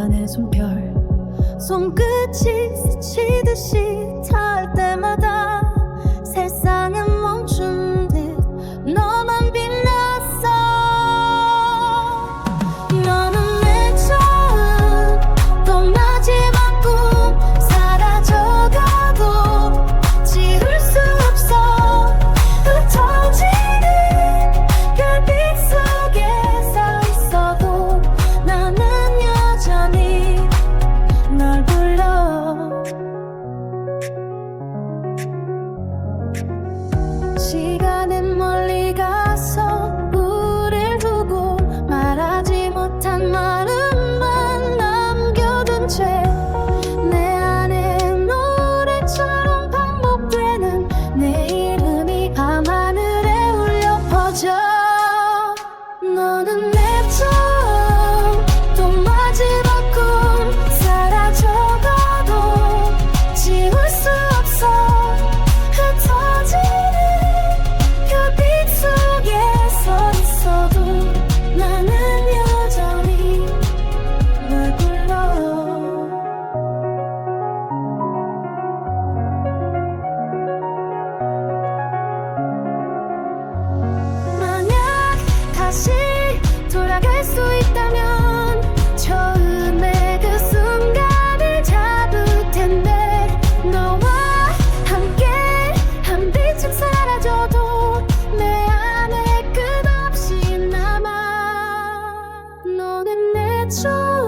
시간의 손별. 손끝이 스치듯이 탈 때마다 시간은 멀리 가서 우릴 두고 말하지 못한 마음만 남겨둔 채 在